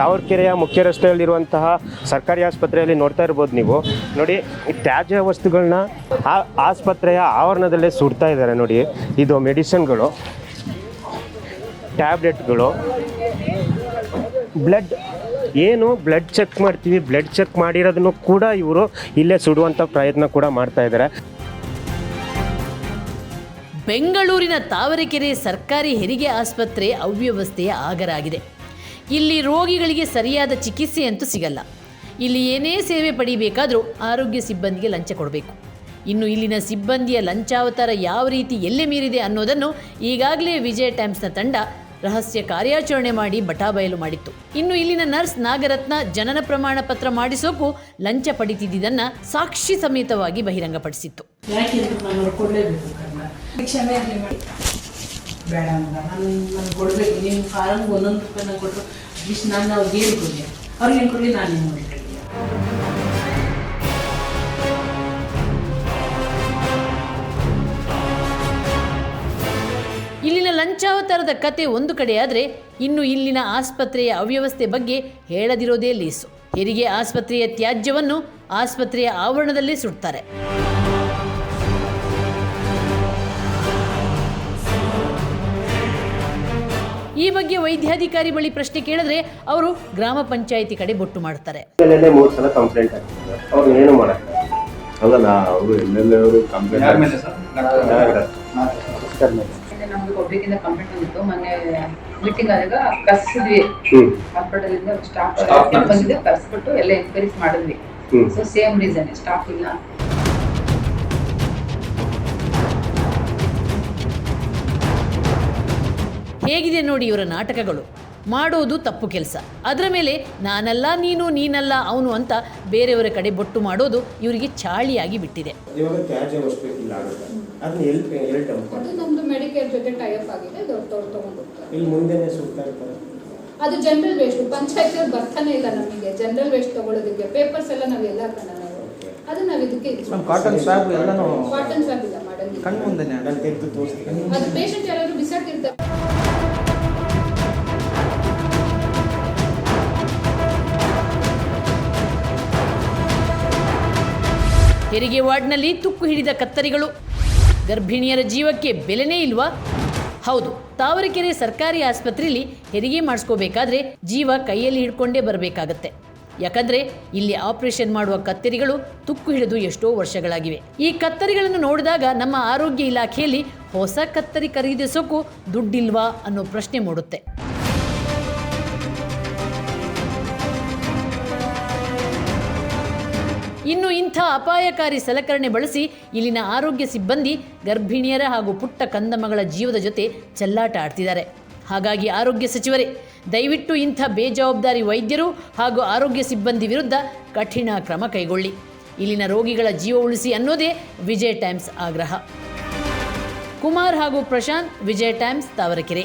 ತಾವರ್ಕೆರೆಯ ಮುಖ್ಯ ರಸ್ತೆಯಲ್ಲಿರುವಂತಹ ಸರ್ಕಾರಿ ಆಸ್ಪತ್ರೆಯಲ್ಲಿ ನೋಡ್ತಾ ಇರ್ಬೋದು ನೀವು. ನೋಡಿ ತ್ಯಾಜ್ಯ ವಸ್ತುಗಳನ್ನ ಆ ಆಸ್ಪತ್ರೆಯ ಆವರಣದಲ್ಲೇ ಸುಡ್ತಾ ಇದ್ದಾರೆ ನೋಡಿ. ಇದು ಮೆಡಿಸಿನ್ಗಳು, ಟ್ಯಾಬ್ಲೆಟ್ಗಳು, ಬ್ಲಡ್, ಏನು ಬ್ಲಡ್ ಚೆಕ್ ಮಾಡ್ತೀವಿ, ಬ್ಲಡ್ ಚೆಕ್ ಮಾಡಿರೋದನ್ನು ಕೂಡ ಇವರು ಇಲ್ಲೇ ಸುಡುವಂಥ ಪ್ರಯತ್ನ ಕೂಡ ಮಾಡ್ತಾ ಇದ್ದಾರೆ. ಬೆಂಗಳೂರಿನ ತಾವರೆಕೆರೆ ಸರ್ಕಾರಿ ಹೆರಿಗೆ ಆಸ್ಪತ್ರೆ ಅವ್ಯವಸ್ಥೆಯ ಆಗರಾಗಿದೆ. ಇಲ್ಲಿ ರೋಗಿಗಳಿಗೆ ಸರಿಯಾದ ಚಿಕಿತ್ಸೆ ಅಂತೂ ಸಿಗಲ್ಲ. ಇಲ್ಲಿ ಏನೇ ಸೇವೆ ಪಡಿಬೇಕಾದರೂ ಆರೋಗ್ಯ ಸಿಬ್ಬಂದಿಗೆ ಲಂಚ ಕೊಡಬೇಕು. ಇನ್ನು ಇಲ್ಲಿನ ಸಿಬ್ಬಂದಿಯ ಲಂಚಾವತಾರ ಯಾವ ರೀತಿ ಎಲ್ಲೆ ಮೀರಿದೆ ಅನ್ನೋದನ್ನು ಈಗಾಗಲೇ ವಿಜಯ ಟೈಮ್ಸ್ನ ತಂಡ ರಹಸ್ಯ ಕಾರ್ಯಾಚರಣೆ ಮಾಡಿ ಬಟಾಬಯಲು ಮಾಡಿತ್ತು. ಇನ್ನು ಇಲ್ಲಿನ ನರ್ಸ್ ನಾಗರತ್ನ ಜನನ ಪ್ರಮಾಣ ಪತ್ರ ಮಾಡಿಸೋಕು ಲಂಚ ಪಡಿತಿದ್ದನ್ನ ಸಾಕ್ಷಿ ಸಮೇತವಾಗಿ ಬಹಿರಂಗಪಡಿಸಿತ್ತು. ಬೇಡ ಅಂದ್ರೆ ನಾನು ನಾನು ಕೊಡಬೇಕು. ನಿಮ್ಮ ಫಾರಮ್ಗೆ ಒಂದೊಂದು ರೂಪಾಯಿ ನಾನು ಕೊಟ್ಟರು ಅಟ್ಲೀಸ್ಟ್ ನಾನು ಅವ್ರಿಗೆ ಏನು ಕೊಡಲಿ? ಅವ್ರಿಗೆ ಏನು ಕೊಡಲಿ? ನಾನು ಏನು ಮಾಡಿ ಇಲ್ಲಿನ ಲಂಚಾವತಾರದ ಕತೆ ಒಂದು ಕಡೆಯಾದರೆ ಇನ್ನು ಇಲ್ಲಿನ ಆಸ್ಪತ್ರೆಯ ಅವ್ಯವಸ್ಥೆ ಬಗ್ಗೆ ಹೇಳದಿರೋದೇ ಲೀಸು. ಹೆರಿಗೆ ಆಸ್ಪತ್ರೆಯ ತ್ಯಾಜ್ಯವನ್ನು ಆಸ್ಪತ್ರೆಯ ಆವರಣದಲ್ಲೇ ಸುಡ್ತಾರೆ. ಈ ಬಗ್ಗೆ ವೈದ್ಯಾಧಿಕಾರಿ ಬಳಿ ಪ್ರಶ್ನೆ ಕೇಳಿದ್ರೆ ಅವರು ಗ್ರಾಮ ಪಂಚಾಯಿತಿ ಕಡೆ ಬೊಟ್ಟು ಮಾಡ್ತಾರೆ. ನಮ್ಗೆ ಒಬ್ಬರಿಂದ ಸಲ ಕಂಪ್ಲೇಂಟ್ ಮೊನ್ನೆ ಬಂದಿತ್ತು. ಮೀಟಿಂಗ್ ಆದಾಗ ಕರ್ಸಿದ್ವಿ. ಹ್ಮ್. ಹಾಸ್ಪಿಟಲ್ ಇಂದ ಸ್ಟಾಫ್ ಬಂದಿದೆ ಕರ್ಸ್ಬಿಟ್ಟು ಎಲ್ಲ ಎನ್ಕ್ವೈರೀಸ್ ಮಾಡಿದ್ವಿ. Hmm. So same reason staff ಇಲ್ಲ ಹೇಗಿದೆ ನೋಡಿ ಇವರ ನಾಟಕಗಳು. ಮಾಡೋದು ತಪ್ಪು ಕೆಲಸ. ಅದರ ಮೇಲೆ ನಾನಲ್ಲ ನೀನು ನೀನಲ್ಲ ಅವನು ಅಂತ ಬೇರೆಯವರ ಕಡೆ ಬೊಟ್ಟು ಮಾಡೋದು ಇವರಿಗೆ ಚಾಳಿಯಾಗಿ ಬಿಟ್ಟಿದೆ. ಅದು ಜನರಲ್ ವೇಸ್ಟ್ ಪಂಚಾಯತ್ ಬರ್ತಾನೆ ಇಲ್ಲ ನಮಗೆ. ಜನರಲ್ ವೇಸ್ಟ್ ತಗೊಳ್ಳೋದಕ್ಕೆ ಪೇಪರ್ಸ್ ಎಲ್ಲ ನಾವು ಎಲ್ಲ ಕಣ ನಾವು. ಅದು ನಾವು ಇದಕ್ಕೆ ಕಾಟನ್ ಸ್ವಾಬ್ ಎಲ್ಲನೂ ಕಾಟನ್ ಸ್ವಾಬ್ ಇಲ್ಲ ಮಾಡಲ್ಲ. ಕಣ್ಣು ಮುಂದೆ ನಾನು ತೆಗೆದು ತೋರಿಸ್ತೀನಿ. ಅದು ಪೇಷಂಟ್ ಯಾರಾದ್ರೂ ಬಿಸಾಕಿರ್ತಾರೆ ಹೆರಿಗೆ ವಾರ್ಡ್ನಲ್ಲಿ ತುಕ್ಕು ಹಿಡಿದ ಕತ್ತರಿಗಳು. ಗರ್ಭಿಣಿಯರ ಜೀವಕ್ಕೆ ಬೆಲೆನೇ ಇಲ್ವಾ? ಹೌದು, ತಾವರೆಕೆರೆ ಸರ್ಕಾರಿ ಆಸ್ಪತ್ರೆಯಲ್ಲಿ ಹೆರಿಗೆ ಮಾಡಿಸ್ಕೋಬೇಕಾದ್ರೆ ಜೀವ ಕೈಯಲ್ಲಿ ಹಿಡ್ಕೊಂಡೇ ಬರಬೇಕಾಗತ್ತೆ. ಯಾಕಂದ್ರೆ ಇಲ್ಲಿ ಆಪರೇಷನ್ ಮಾಡುವ ಕತ್ತರಿಗಳು ತುಕ್ಕು ಹಿಡಿದು ಎಷ್ಟೋ ವರ್ಷಗಳಾಗಿವೆ. ಈ ಕತ್ತರಿಗಳನ್ನು ನೋಡಿದಾಗ ನಮ್ಮ ಆರೋಗ್ಯ ಇಲಾಖೆಯಲ್ಲಿ ಹೊಸ ಕತ್ತರಿ ಖರೀದಿಸೋಕ್ಕೂ ದುಡ್ಡಿಲ್ವಾ ಅನ್ನೋ ಪ್ರಶ್ನೆ ಮೂಡುತ್ತೆ. ಇನ್ನು ಇಂಥ ಅಪಾಯಕಾರಿ ಸಲಕರಣೆ ಬಳಸಿ ಇಲ್ಲಿನ ಆರೋಗ್ಯ ಸಿಬ್ಬಂದಿ, ಗರ್ಭಿಣಿಯರ ಹಾಗೂ ಪುಟ್ಟ ಕಂದಮಗಳ ಜೀವದ ಜೊತೆ ಚೆಲ್ಲಾಟ ಆಡ್ತಿದ್ದಾರೆ. ಹಾಗಾಗಿ ಆರೋಗ್ಯ ಸಚಿವರೇ, ದಯವಿಟ್ಟು ಇಂಥ ಬೇಜವಾಬ್ದಾರಿ ವೈದ್ಯರು ಹಾಗೂ ಆರೋಗ್ಯ ಸಿಬ್ಬಂದಿ ವಿರುದ್ಧ ಕಠಿಣ ಕ್ರಮ ಕೈಗೊಳ್ಳಿ. ಇಲ್ಲಿನ ರೋಗಿಗಳ ಜೀವ ಉಳಿಸಿ ಅನ್ನೋದೇ ವಿಜಯ್ ಟೈಮ್ಸ್ ಆಗ್ರಹ. ಕುಮಾರ್ ಹಾಗೂ ಪ್ರಶಾಂತ್, ವಿಜಯ್ ಟೈಮ್ಸ್, ತಾವರೆಕೆರೆ.